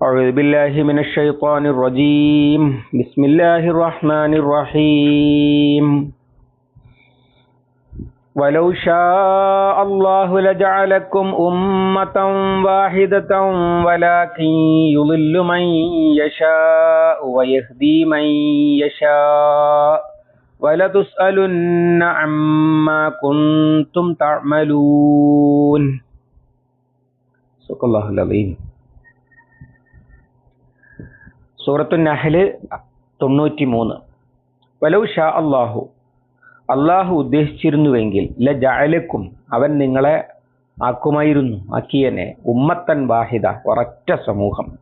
أعوذ بالله من الشيطان الرجيم. بسم الله الرحمن الرحيم. ولو شاء الله لجعلكم أمة واحدة ولكن يضل من يشاء ويهدي من يشاء. ولتسألن عما كنتم تعملون. صدق الله العظيم. സൂറത്തു നഹൽ തൊണ്ണൂറ്റി മൂന്ന് വലൗ ഷാ അള്ളാഹു അള്ളാഹു ഉദ്ദേശിച്ചിരുന്നുവെങ്കിൽ ല ജാലക്കും അവൻ നിങ്ങളെ ആക്കുമായിരുന്നു ആക്കിയനെ ഉമ്മത്തൻ വാഹിദ ഒരൊറ്റ സമൂഹം.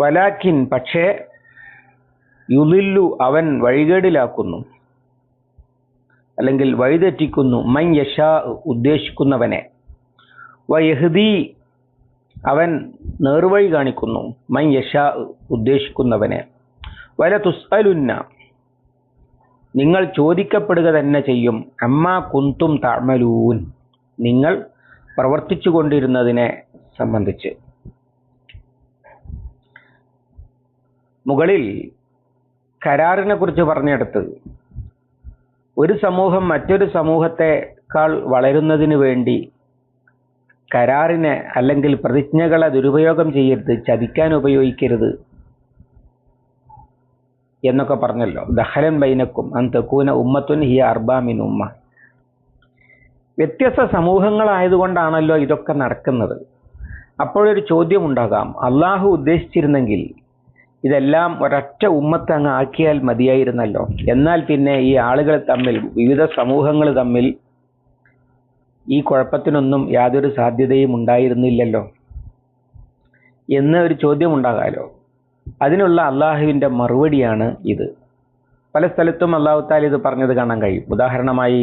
വലാക്കിൻ പക്ഷേ യുലില്ലു അവൻ വഴികേടിലാക്കുന്നു അല്ലെങ്കിൽ വഴിതെറ്റിക്കുന്നു മൻ യഷാ ഉദ്ദേശിക്കുന്നവനെ. വയഹ്ദി അവൻ നേർവഴി കാണിക്കുന്നു. മൈ യശ ഉദ്ദേശിക്കുന്നവനെ. വല തുസ്അലുന്ന. നിങ്ങൾ ചോദിക്കപ്പെടുക തന്നെ ചെയ്യും. അമ്മ കുന്തും താമലൂൻ നിങ്ങൾ പ്രവർത്തിച്ചു കൊണ്ടിരുന്നതിനെ സംബന്ധിച്ച്. മുകളിൽ കരാറിനെ കുറിച്ച് പറഞ്ഞെടുത്ത്. ഒരു സമൂഹം മറ്റൊരു സമൂഹത്തെക്കാൾ വളരുന്നതിന് വേണ്ടി കരാറിനെ അല്ലെങ്കിൽ പ്രതിജ്ഞകളെ ദുരുപയോഗം ചെയ്യരുത് ചതിക്കാൻ ഉപയോഗിക്കരുത് എന്നൊക്കെ പറഞ്ഞല്ലോ. ദഹലൻ ബൈനക്കും അൻ തെക്കൂന ഉമ്മത്തുൻ ഹിയ അർബാമിൻ ഉമ്മ. വ്യത്യസ്ത സമൂഹങ്ങളായതുകൊണ്ടാണല്ലോ ഇതൊക്കെ നടക്കുന്നത്. അപ്പോഴൊരു ചോദ്യം ഉണ്ടാകാം അള്ളാഹു ഉദ്ദേശിച്ചിരുന്നെങ്കിൽ ഇതെല്ലാം ഒരൊറ്റ ഉമ്മത്ത് അങ്ങ് ആക്കിയാൽ മതിയായിരുന്നല്ലോ. എന്നാൽ പിന്നെ ഈ ആളുകൾ തമ്മിൽ വിവിധ സമൂഹങ്ങൾ തമ്മിൽ ഈ കുഴപ്പത്തിനൊന്നും യാതൊരു സാധ്യതയും ഉണ്ടായിരുന്നില്ലല്ലോ. എന്ന ഒരു ചോദ്യം ഉണ്ടാകാലോ അതിനുള്ള അള്ളാഹുവിന്റെ മറുപടിയാണ് ഇത്. പല സ്ഥലത്തും അള്ളാഹു താല ഇത് പറഞ്ഞത് കാണാൻ കഴിയും. ഉദാഹരണമായി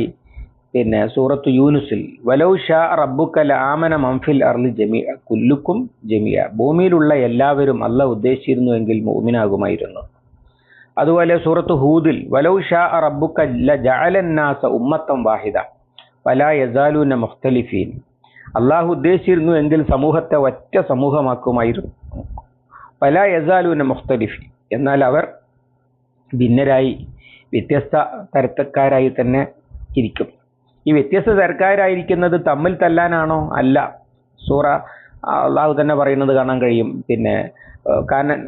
പിന്നെ സൂറത്ത് യൂനുസിൽ വലൗ ഷാ റബ്ബുക്കൽ ആമന മംഫിൽ അർലി ജമിയ കുല്ലുക്കും ജമിയ ഭൂമിയിലുള്ള എല്ലാവരും അല്ല ഉദ്ദേശിച്ചിരുന്നുവെങ്കിൽ മോമിനാകുമായിരുന്നു അതുപോലെ സൂറത്ത് ഹൂദിൽ വലൗ ഷാ റബ്ബുക്കല്ല ജഅലന്നാസ ഉമ്മത്തം വാഹിദ. വലാ യസാലൂന മുഖ്തലിഫീൻ. അള്ളാഹു ഉദ്ദേശിച്ചിരുന്നു എങ്കിൽ സമൂഹത്തെ ഒറ്റ സമൂഹമാക്കുമായിരുന്നു. പല യസാലൂന മുഖ്തലിഫീൻ. എന്നാൽ അവർ ഭിന്നരായി വ്യത്യസ്ത തരത്തക്കാരായി തന്നെ ഇരിക്കും. ഈ വ്യത്യസ്ത തരക്കാരായിരിക്കുന്നത് തമ്മിൽ തല്ലാനാണോ? അല്ല. സൂറ അള്ളാഹു തന്നെ പറയുന്നത് കാണാൻ കഴിയും. പിന്നെ കാരണം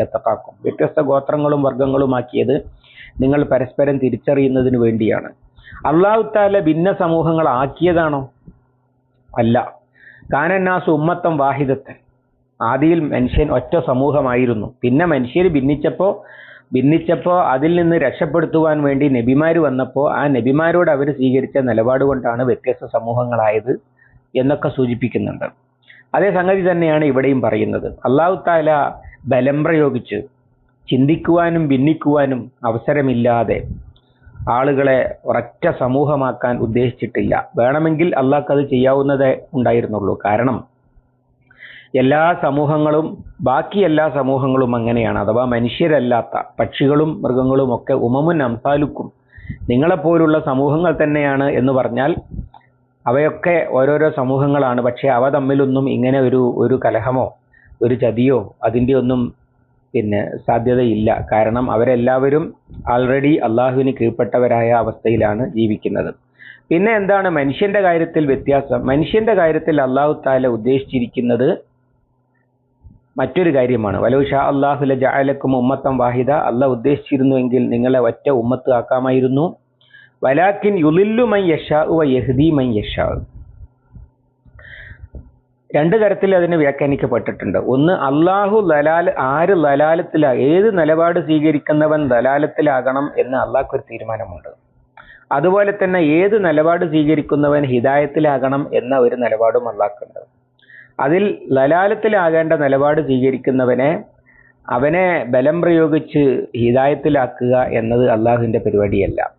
അത്തഖാക്കും. വ്യത്യസ്ത ഗോത്രങ്ങളും വർഗങ്ങളുമാക്കിയത് നിങ്ങൾ പരസ്പരം തിരിച്ചറിയുന്നതിന് വേണ്ടിയാണ്. അള്ളാഹു താല ഭിന്ന സമൂഹങ്ങൾ ആക്കിയതാണോ അല്ല. കാനന്നാസ് ഉമ്മത്തം വാഹിദത്തൻ. ആദിയിൽ മനുഷ്യൻ ഒറ്റ സമൂഹമായിരുന്നു. പിന്നെ മനുഷ്യർ ഭിന്നിച്ചപ്പോൾ ഭിന്നിച്ചപ്പോൾ അതിൽ നിന്ന് രക്ഷപ്പെടുത്തുവാൻ വേണ്ടി നബിമാർ വന്നപ്പോൾ ആ നബിമാരോട് അവർ സ്വീകരിച്ച നിലപാട് കൊണ്ടാണ് വ്യത്യസ്ത സമൂഹങ്ങളായത് എന്നൊക്കെ സൂചിപ്പിക്കുന്നുണ്ട്. അതേ സംഗതി തന്നെയാണ് ഇവിടെയും പറയുന്നത്. അള്ളാഹു താല ബലം പ്രയോഗിച്ച് ചിന്തിക്കുവാനും ഭിന്നിക്കുവാനും അവസരമില്ലാതെ ആളുകളെ ഒരൊറ്റ സമൂഹമാക്കാൻ ഉദ്ദേശിച്ചിട്ടില്ല. വേണമെങ്കിൽ അള്ളാഹ്ക്ക് അത് ചെയ്യാവുന്നതേ ഉണ്ടായിരുന്നുള്ളൂ. കാരണം എല്ലാ സമൂഹങ്ങളും ബാക്കി എല്ലാ സമൂഹങ്ങളും അങ്ങനെയാണ്. അഥവാ മനുഷ്യരല്ലാത്ത പക്ഷികളും മൃഗങ്ങളും ഒക്കെ ഉമമുൻ അംസാലുക്കും. നിങ്ങളെപ്പോലുള്ള സമൂഹങ്ങൾ തന്നെയാണ് എന്ന് പറഞ്ഞാൽ അവയൊക്കെ ഓരോരോ സമൂഹങ്ങളാണ്. പക്ഷേ അവ തമ്മിലൊന്നും ഇങ്ങനെ ഒരു ഒരു കലഹമോ ഒരു ചതിയോ അതിന്റെ ഒന്നും പിന്നെ സാധ്യതയില്ല. കാരണം അവരെല്ലാവരും ആൾറെഡി അള്ളാഹുവിന് കീഴ്പ്പെട്ടവരായ അവസ്ഥയിലാണ് ജീവിക്കുന്നത്. പിന്നെ എന്താണ് മനുഷ്യന്റെ കാര്യത്തിൽ വ്യത്യാസം? മനുഷ്യന്റെ കാര്യത്തിൽ അള്ളാഹു താല ഉദ്ദേശിച്ചിരിക്കുന്നത് മറ്റൊരു കാര്യമാണ്. വലൗ ഷാ ലജാലക്കും ഉമ്മത്തം വാഹിദ. അള്ളാഹ് ഉദ്ദേശിച്ചിരുന്നുവെങ്കിൽ നിങ്ങളെ ഒറ്റ ഉമ്മത്ത് ആക്കാമായിരുന്നു വലാക്കിൻ യുലില്ലു മൈ യഷാ വ യഹ്ദി മൈ യഷാ രണ്ട് തരത്തിൽ അതിന് വ്യാഖ്യാനിക്കപ്പെട്ടിട്ടുണ്ട്. ഒന്ന് അള്ളാഹു ലലാൽ ആര് ലലാലത്തിലാ ഏത് നിലപാട് സ്വീകരിക്കുന്നവൻ ലലാലത്തിലാകണം എന്ന് അള്ളാഹ്ക്ക് ഒരു തീരുമാനമുണ്ട്. അതുപോലെ തന്നെ ഏത് നിലപാട് സ്വീകരിക്കുന്നവൻ ഹിദായത്തിലാകണം എന്ന ഒരു നിലപാടും അള്ളാഹ്ക്കുണ്ട് അതിൽ ലലാലത്തിലാകേണ്ട നിലപാട് സ്വീകരിക്കുന്നവനെ അവനെ ബലം പ്രയോഗിച്ച് ഹിതായത്തിലാക്കുക എന്നത് അള്ളാഹുവിന്റെ പരിപാടിയല്ല.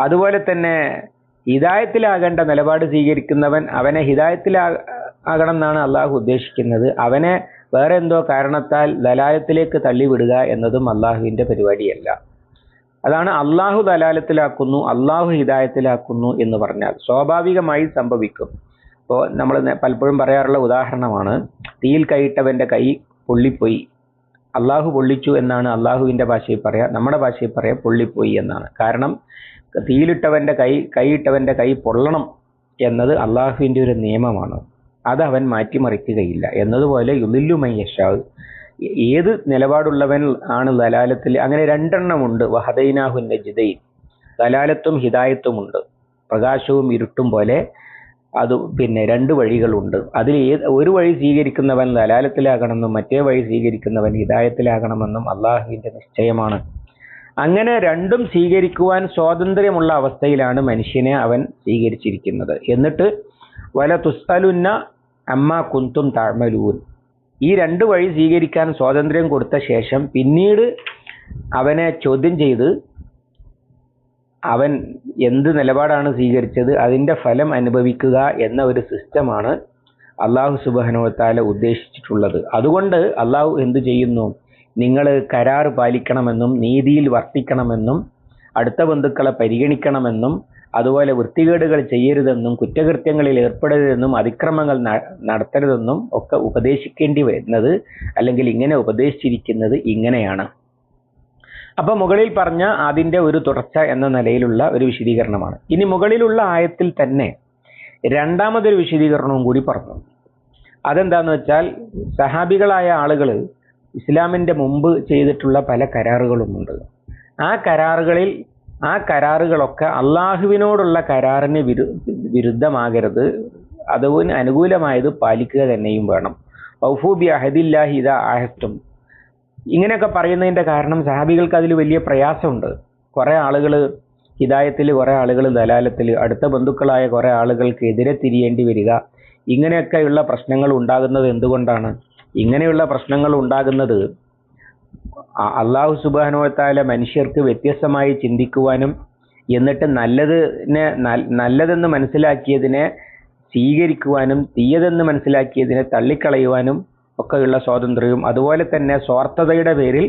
അതുപോലെ തന്നെ ഹിതായത്തിലാകേണ്ട നിലപാട് സ്വീകരിക്കുന്നവൻ അവനെ ഹിതായത്തിലാ ആകണം എന്നാണ് അള്ളാഹു ഉദ്ദേശിക്കുന്നത്. അവനെ വേറെ എന്തോ കാരണത്താൽ ലലാലത്തിലേക്ക് തള്ളിവിടുക എന്നതും അള്ളാഹുവിന്റെ പരിപാടിയല്ല. അതാണ് അള്ളാഹു ദലാലത്തിലാക്കുന്നു അള്ളാഹു ഹിദായത്തിലാക്കുന്നു എന്ന് പറഞ്ഞാൽ. സ്വാഭാവികമായി സംഭവിക്കും. ഇപ്പോൾ നമ്മൾ പലപ്പോഴും പറയാറുള്ള ഉദാഹരണമാണ് തീയിൽ കൈയിട്ടവന്റെ കൈ പൊള്ളിപ്പോയി. അള്ളാഹു പൊള്ളിച്ചു എന്നാണ് അള്ളാഹുവിന്റെ ഭാഷയിൽ പറയുക നമ്മുടെ ഭാഷയിൽ പറയാ പൊള്ളിപ്പോയി എന്നാണ്. കാരണം തീയിലിട്ടവന്റെ കൈ കൈയിട്ടവന്റെ കൈ പൊള്ളണം എന്നത് അള്ളാഹുവിന്റെ ഒരു നിയമമാണ്. അത് അവൻ മാറ്റിമറിക്കുകയില്ല. എന്നതുപോലെ യുദില്ലുമൈ യഷാവ് ഏത് നിലപാടുള്ളവൻ ആണ് ദലാലത്തിൽ അങ്ങനെ രണ്ടെണ്ണമുണ്ട്. വഹദൈനാഹുന്റെ ജിതയിൽ ദലാലത്തും ഹിദായത്തുമുണ്ട്. പ്രകാശവും ഇരുട്ടും പോലെ അത് പിന്നെ രണ്ട് വഴികളുണ്ട്. അതിൽ ഏത് ഒരു വഴി സ്വീകരിക്കുന്നവൻ ദലാലത്തിലാകണമെന്നും മറ്റേ വഴി സ്വീകരിക്കുന്നവൻ ഹിദായത്തിലാകണമെന്നും അള്ളാഹുവിന്റെ നിശ്ചയമാണ്. അങ്ങനെ രണ്ടും സ്വീകരിക്കുവാൻ സ്വാതന്ത്ര്യമുള്ള അവസ്ഥയിലാണ് മനുഷ്യനെ അവൻ സ്വീകരിച്ചിരിക്കുന്നത്. എന്നിട്ട് വല തുസ്തലുന്ന അമ്മ കുന്തും താഴ്മലൂൻ ഈ രണ്ട് വഴി സ്വീകരിക്കാൻ സ്വാതന്ത്ര്യം കൊടുത്ത ശേഷം പിന്നീട് അവനെ ചോദ്യം ചെയ്ത് അവൻ എന്ത് നിലപാടാണ് സ്വീകരിച്ചത് അതിന്റെ ഫലം അനുഭവിക്കുക എന്ന ഒരു സിസ്റ്റമാണ് അള്ളാഹു സുബഹനോത്താല ഉദ്ദേശിച്ചിട്ടുള്ളത്. അതുകൊണ്ട് അള്ളാഹു എന്ത് ചെയ്യുന്നു? നിങ്ങൾ കരാർ പാലിക്കണമെന്നും നീതിയിൽ വർത്തിക്കണമെന്നും അടുത്ത ബന്ധുക്കളെ പരിഗണിക്കണമെന്നും അതുപോലെ വൃത്തികേടുകൾ ചെയ്യരുതെന്നും കുറ്റകൃത്യങ്ങളിൽ ഏർപ്പെടരുതെന്നും അതിക്രമങ്ങൾ നടത്തരുതെന്നും ഒക്കെ ഉപദേശിക്കേണ്ടി വരുന്നത് അല്ലെങ്കിൽ ഇങ്ങനെ ഉപദേശിച്ചിരിക്കുന്നത് ഇങ്ങനെയാണ്. അപ്പൊ മുകളിൽ പറഞ്ഞ അതിന്റെ ഒരു തുടർച്ച എന്ന നിലയിലുള്ള ഒരു വിശദീകരണമാണ്. ഇനി മുകളിലുള്ള ആയത്തിൽ തന്നെ രണ്ടാമതൊരു വിശദീകരണവും കൂടി പറഞ്ഞു. അതെന്താന്ന് വെച്ചാൽ സഹാബികളായ ആളുകൾ ഇസ്ലാമിന്റെ മുമ്പ് ചെയ്തിട്ടുള്ള പല കരാറുകളുമുണ്ട്. ആ കരാറുകളിൽ ആ കരാറുകളൊക്കെ അള്ളാഹുവിനോടുള്ള കരാറിന് വിരു വിരുദ്ധമാകരുത്. അതിന് അനുകൂലമായത് പാലിക്കുക തന്നെയും വേണം. ഔഫൂബി അഹദില്ലാഹി ഇത ആഹത്തും ഇങ്ങനെയൊക്കെ പറയുന്നതിന്റെ കാരണം സഹാബികൾക്ക് അതിൽ വലിയ പ്രയാസമുണ്ട്. കുറേ ആളുകൾ ഹിദായത്തിൽ കുറേ ആളുകൾ ദലാലത്തിൽ അടുത്ത ബന്ധുക്കളായ കുറേ ആളുകൾക്കെതിരെ തിരിയേണ്ടി വരിക. ഇങ്ങനെയൊക്കെയുള്ള പ്രശ്നങ്ങൾ ഉണ്ടാകുന്നത് എന്തുകൊണ്ടാണ്? ഇങ്ങനെയുള്ള പ്രശ്നങ്ങൾ ഉണ്ടാകുന്നത് അള്ളാഹു സുബാനുവത്താല മനുഷ്യർക്ക് വ്യത്യസ്തമായി ചിന്തിക്കുവാനും എന്നിട്ട് നല്ലതിനെ നല്ലതെന്ന് മനസ്സിലാക്കിയതിനെ സ്വീകരിക്കുവാനും തീയതെന്ന് മനസ്സിലാക്കിയതിനെ തള്ളിക്കളയുവാനും ഒക്കെയുള്ള സ്വാതന്ത്ര്യവും അതുപോലെ തന്നെ സ്വാർത്ഥതയുടെ പേരിൽ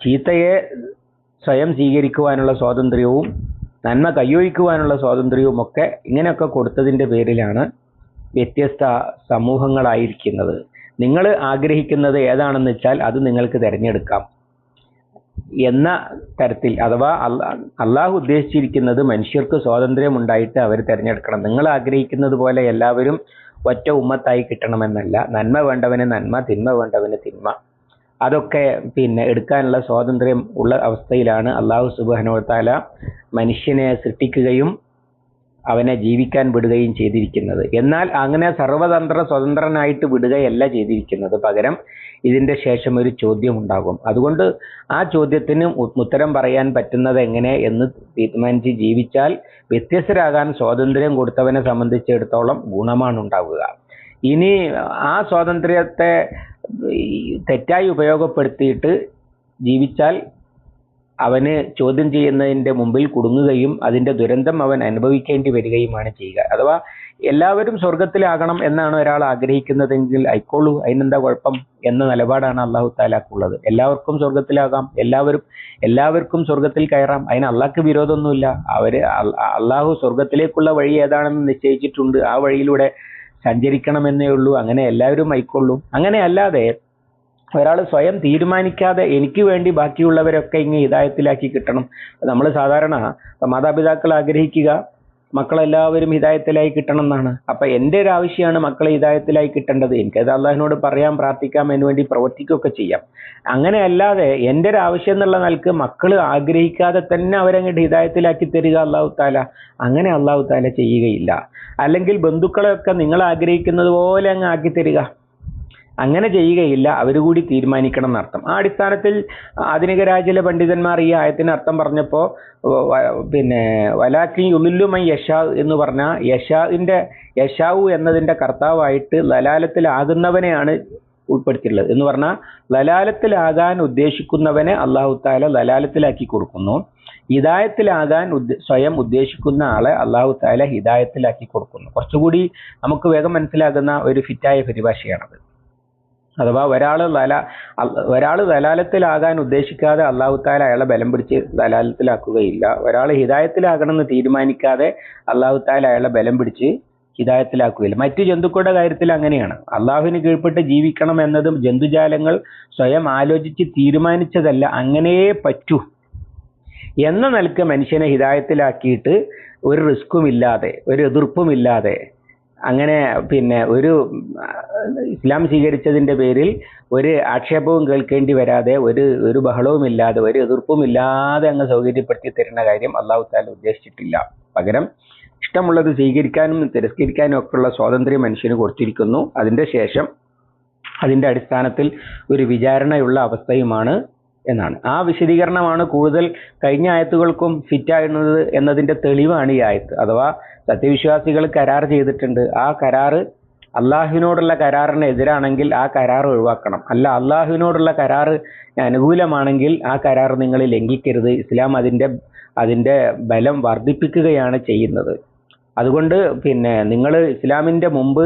ചീത്തയെ സ്വയം സ്വീകരിക്കുവാനുള്ള സ്വാതന്ത്ര്യവും നന്മ കയ്യൊഴിക്കുവാനുള്ള സ്വാതന്ത്ര്യവും ഒക്കെ ഇങ്ങനെയൊക്കെ കൊടുത്തതിന്റെ പേരിലാണ് വ്യത്യസ്ത സമൂഹങ്ങളായിരിക്കുന്നത്. നിങ്ങൾ ആഗ്രഹിക്കുന്നത് ഏതാണെന്ന് വെച്ചാൽ അത് നിങ്ങൾക്ക് തിരഞ്ഞെടുക്കാം. എന്ന തരത്തിൽ അഥവാ അള്ളാഹു ഉദ്ദേശിച്ചിരിക്കുന്നത് മനുഷ്യർക്ക് സ്വാതന്ത്ര്യം ഉണ്ടായിട്ട് അവർ തിരഞ്ഞെടുക്കണം. നിങ്ങൾ ആഗ്രഹിക്കുന്നത് പോലെ എല്ലാവരും ഒറ്റ ഉമ്മത്തായി കിട്ടണമെന്നല്ല. നന്മ വേണ്ടവന് നന്മ തിന്മ വേണ്ടവന് തിന്മ. അതൊക്കെ പിന്നെ എടുക്കാനുള്ള സ്വാതന്ത്ര്യം ഉള്ള അവസ്ഥയിലാണ് അള്ളാഹു സുബാനോത്താല മനുഷ്യനെ സൃഷ്ടിക്കുകയും അവനെ ജീവിക്കാൻ വിടുകയും ചെയ്തിരിക്കുന്നത്. എന്നാൽ അങ്ങനെ സർവതന്ത്ര സ്വതന്ത്രനായിട്ട് വിടുകയല്ല ചെയ്തിരിക്കുന്നത്. പകരം ഇതിന്റെ ശേഷം ഒരു ചോദ്യം ഉണ്ടാകും അതുകൊണ്ട് ആ ചോദ്യത്തിന് ഉത്തരം പറയാൻ പറ്റുന്നത് എങ്ങനെ എന്ന് തീരുമാനിച്ച് ജീവിച്ചാൽ വ്യത്യസ്തരാകാൻ സ്വാതന്ത്ര്യം കൊടുത്തവനെ സംബന്ധിച്ചിടത്തോളം ഗുണമാണ് ഉണ്ടാവുക ഇനി ആ സ്വാതന്ത്ര്യത്തെ തെറ്റായി ഉപയോഗപ്പെടുത്തിയിട്ട് ജീവിച്ചാൽ അവന് ചോദ്യം ചെയ്യുന്നതിന്റെ മുമ്പിൽ കുടുങ്ങുകയും അതിന്റെ ദുരന്തം അവൻ അനുഭവിക്കേണ്ടി വരികയുമാണ് ചെയ്യുക. അഥവാ എല്ലാവരും സ്വർഗത്തിലാകണം എന്നാണ് ഒരാൾ ആഗ്രഹിക്കുന്നതെങ്കിൽ ആയിക്കോളൂ അതിനെന്താ കുഴപ്പം എന്ന നിലപാടാണ് അള്ളാഹു താലാക്കുള്ളത് എല്ലാവർക്കും സ്വർഗത്തിലാകാം എല്ലാവരും എല്ലാവർക്കും സ്വർഗത്തിൽ കയറാം അതിന് അള്ളാഹ്ക്ക് വിരോധമൊന്നുമില്ല. അവർ അള്ളാഹു സ്വർഗത്തിലേക്കുള്ള വഴി ഏതാണെന്ന് നിശ്ചയിച്ചിട്ടുണ്ട് ആ വഴിയിലൂടെ സഞ്ചരിക്കണമെന്നേ ഉള്ളൂ അങ്ങനെ എല്ലാവരും ആയിക്കൊള്ളൂ. അങ്ങനെ അല്ലാതെ ഒരാൾ സ്വയം തീരുമാനിക്കാതെ എനിക്ക് വേണ്ടി ബാക്കിയുള്ളവരൊക്കെ ഇങ്ങനെ ഹിതായത്തിലാക്കി കിട്ടണം. നമ്മൾ സാധാരണ മാതാപിതാക്കൾ ആഗ്രഹിക്കുക മക്കളെല്ലാവരും ഹിതായത്തിലായി കിട്ടണം എന്നാണ് അപ്പൊ എന്റെ ഒരു ആവശ്യമാണ് മക്കളെ ഹിതായത്തിലായി കിട്ടേണ്ടത്. എനിക്കത് അള്ളാഹിനോട് പറയാം പ്രാർത്ഥിക്കാം അതിനു വേണ്ടി പ്രവർത്തിക്കുകയൊക്കെ ചെയ്യാം. അങ്ങനെ അല്ലാതെ എന്റെ ഒരു ആവശ്യം എന്നുള്ള നിലയ്ക്ക് മക്കൾ ആഗ്രഹിക്കാതെ തന്നെ അവരങ്ങോട്ട് ഹിതായത്തിലാക്കി തരിക അള്ളാഹു താല അങ്ങനെ അള്ളാഹു താല ചെയ്യുകയില്ല. അല്ലെങ്കിൽ ബന്ധുക്കളെയൊക്കെ നിങ്ങൾ ആഗ്രഹിക്കുന്നത് പോലെ അങ്ങ് ആക്കി തരിക. അങ്ങനെ ചെയ്യുകയില്ല. അവർ കൂടി തീരുമാനിക്കണം എന്നർത്ഥം. ആ അടിസ്ഥാനത്തിൽ ആധുനിക രാജ്യയിലെ പണ്ഡിതന്മാർ ഈ ആയത്തിന് അർത്ഥം പറഞ്ഞപ്പോൾ പിന്നെ വലാക്കി യുമില്ലുമൈ യഷാ എന്ന് പറഞ്ഞ യശാവിന്റെ യഷാവു എന്നതിന്റെ കർത്താവായിട്ട് ലലാലത്തിലാകുന്നവനെയാണ് ഉൾപ്പെടുത്തിയിട്ടുള്ളത് എന്ന് പറഞ്ഞാൽ ലലാലത്തിലാകാൻ ഉദ്ദേശിക്കുന്നവനെ അള്ളാഹു താല ലലാലത്തിലാക്കി കൊടുക്കുന്നു. ഹിദായത്തിലാകാൻ സ്വയം ഉദ്ദേശിക്കുന്ന ആളെ അള്ളാഹു താല ഹിദായത്തിലാക്കി കൊടുക്കുന്നു. കുറച്ചുകൂടി നമുക്ക് വേഗം മനസ്സിലാകുന്ന ഒരു ഫിറ്റായ പരിഭാഷയാണത്. അഥവാ ഒരാൾ ദല ഒരാൾ ദലാലത്തിലാകാൻ ഉദ്ദേശിക്കാതെ അള്ളാഹു താല അയാളെ ബലം പിടിച്ച് ദലാലത്തിലാക്കുകയില്ല ഒരാൾ ഹിതായത്തിലാകണമെന്ന് തീരുമാനിക്കാതെ അള്ളാഹു താല അയാളെ ബലം പിടിച്ച് ഹിതായത്തിലാക്കുകയില്ല മറ്റു ജന്തുക്കളുടെ കാര്യത്തിൽ അങ്ങനെയാണ്. അള്ളാഹുവിന് കീഴ്പ്പെട്ട് ജീവിക്കണം എന്നതും ജന്തുജാലങ്ങൾ സ്വയം ആലോചിച്ച് തീരുമാനിച്ചതല്ല അങ്ങനെയേ പറ്റൂ. എന്ന നിലയ്ക്ക് മനുഷ്യനെ ഹിതായത്തിലാക്കിയിട്ട് ഒരു റിസ്ക്കും ഇല്ലാതെ ഒരു എതിർപ്പുമില്ലാതെ അങ്ങനെ പിന്നെ ഒരു ഇസ്ലാം സ്വീകരിച്ചതിന്റെ പേരിൽ ഒരു ആക്ഷേപവും കേൾക്കേണ്ടി വരാതെ ഒരു ഒരു ബഹളവും ഇല്ലാതെ ഒരു എതിർപ്പും ഇല്ലാതെ അങ്ങ് സൗകര്യപ്പെടുത്തി തരുന്ന കാര്യം അള്ളാഹു താല ഉദ്ദേശിച്ചിട്ടില്ല. പകരം ഇഷ്ടമുള്ളത് സ്വീകരിക്കാനും തിരസ്കരിക്കാനും ഒക്കെയുള്ള സ്വാതന്ത്ര്യം മനുഷ്യന് കൊടുത്തിരിക്കുന്നു. അതിന്റെ ശേഷം അതിന്റെ അടിസ്ഥാനത്തിൽ ഒരു വിചാരണയുള്ള അവസ്ഥയുമാണ് എന്നാണ്. ആ വിശദീകരണമാണ് കൂടുതൽ കഴിഞ്ഞ ആയത്തുകൾക്കും ഫിറ്റായിരുന്നത് എന്നതിന്റെ തെളിവാണ് ഈ ആയത്ത്. അഥവാ സത്യവിശ്വാസികൾ കരാർ ചെയ്തിട്ടുണ്ട്. ആ കരാറ് അള്ളാഹുവിനോടുള്ള കരാറിന് എതിരാണെങ്കിൽ ആ കരാർ ഒഴിവാക്കണം. അല്ല അള്ളാഹുവിനോടുള്ള കരാർ അനുകൂലമാണെങ്കിൽ ആ കരാർ നിങ്ങൾ ലംഘിക്കരുത്. ഇസ്ലാം അതിന്റെ അതിന്റെ ബലം വർദ്ധിപ്പിക്കുകയാണ് ചെയ്യുന്നത്. അതുകൊണ്ട് പിന്നെ നിങ്ങൾ ഇസ്ലാമിന്റെ മുമ്പ്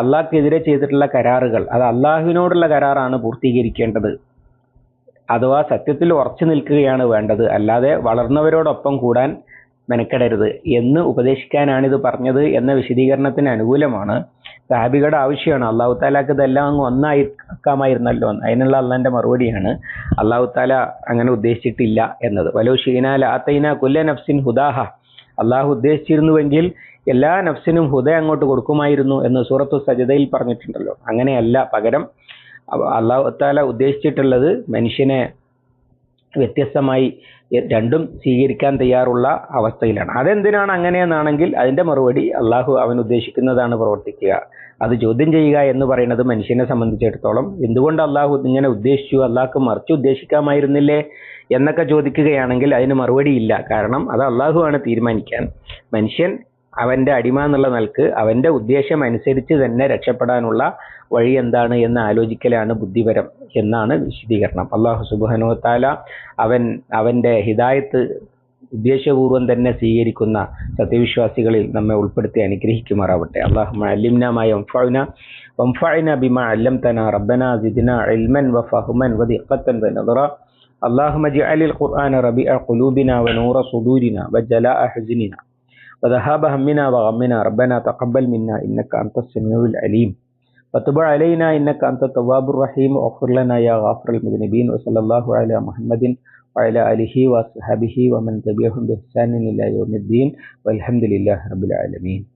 അള്ളാഹ്ക്കെതിരെ ചെയ്തിട്ടുള്ള കരാറുകൾ അത് അള്ളാഹുവിനോടുള്ള കരാറാണ് പൂർത്തീകരിക്കേണ്ടത്. അഥവാ സത്യത്തിൽ ഉറച്ചു നിൽക്കുകയാണ് വേണ്ടത്. അല്ലാതെ വളർന്നവരോടൊപ്പം കൂടാൻ മെനക്കെടരുത് എന്ന് ഉപദേശിക്കാനാണ് ഇത് പറഞ്ഞത് എന്ന വിശദീകരണത്തിന് അനുകൂലമാണ്. സാബികയുടെ ആവശ്യമാണ്. അള്ളാഹു താലാക്ക് ഇതെല്ലാം അങ്ങ് ഒന്നായിരിക്കാമായിരുന്നല്ലോ. അതിനുള്ള അള്ളാന്റെ മറുപടിയാണ് അള്ളാഹു താല അങ്ങനെ ഉദ്ദേശിച്ചിട്ടില്ല എന്നത്. വലോ ഷീനാൽ ആത്തൈന കുല്ല നഫ്സിൻ ഹുദാഹ. അള്ളാഹു ഉദ്ദേശിച്ചിരുന്നുവെങ്കിൽ എല്ലാ നഫ്സിനും ഹുദ അങ്ങോട്ട് കൊടുക്കുമായിരുന്നു എന്ന് സൂറത്തു സജതയിൽ പറഞ്ഞിട്ടുണ്ടല്ലോ. അങ്ങനെയല്ല പകരം അള്ളാഹു താല ഉദ്ദേശിച്ചിട്ടുള്ളത് മനുഷ്യനെ വ്യത്യസ്തമായി രണ്ടും സ്വീകരിക്കാൻ തയ്യാറുള്ള അവസ്ഥയിലാണ്. അതെന്തിനാണ് അങ്ങനെയെന്നാണെങ്കിൽ അതിന്റെ മറുപടി അള്ളാഹു അവൻ ഉദ്ദേശിക്കുന്നതാണ് പ്രവർത്തിക്കുക. അത് ചോദ്യം ചെയ്യുക എന്ന് പറയുന്നത് മനുഷ്യനെ സംബന്ധിച്ചിടത്തോളം എന്തുകൊണ്ട് അള്ളാഹു ഇങ്ങനെ ഉദ്ദേശിച്ചു അള്ളാഹ്ക്ക് മറിച്ച് ഉദ്ദേശിക്കാമായിരുന്നില്ലേ എന്നൊക്കെ ചോദിക്കുകയാണെങ്കിൽ അതിന് മറുപടി ഇല്ല കാരണം അത് അള്ളാഹു ആണ് തീരുമാനിക്കാൻ. മനുഷ്യൻ അവന്റെ അടിമ എന്നുള്ള നിലക്ക് അവന്റെ ഉദ്ദേശം അനുസരിച്ച് തന്നെ രക്ഷപ്പെടാനുള്ള വഴി എന്താണ് എന്ന് ആലോചിക്കലാണ് ബുദ്ധിപരം എന്നാണ് വിശദീകരണം അള്ളാഹു സുബാനോ താല അവൻ അവന്റെ ഹിദായത്ത് ഉദ്ദേശപൂർവം തന്നെ സ്വീകരിക്കുന്ന സത്യവിശ്വാസികളിൽ നമ്മെ ഉൾപ്പെടുത്തി അനുഗ്രഹിക്കുമാറാവട്ടെ അള്ളാഹു അല്ലിംനാമായ وانفعنا بما علمتنا ربنا زدنا علما وفهما ودقة ونظرا اللهم اجعل القرآن ربيع قلوبنا ونور صدورنا وجلاء حزننا وذهاب همنا وغمنا ربنا تقبل منا إنك أنت السميع العليم. وتب علينا إنك أنت التواب الرحيم. واغفر لنا يا غافر المذنبين وصلى الله على محمد وعلى آله وصحبه ومن تبعهم بإحسان إلى يوم الدين. والحمد لله رب العالمين.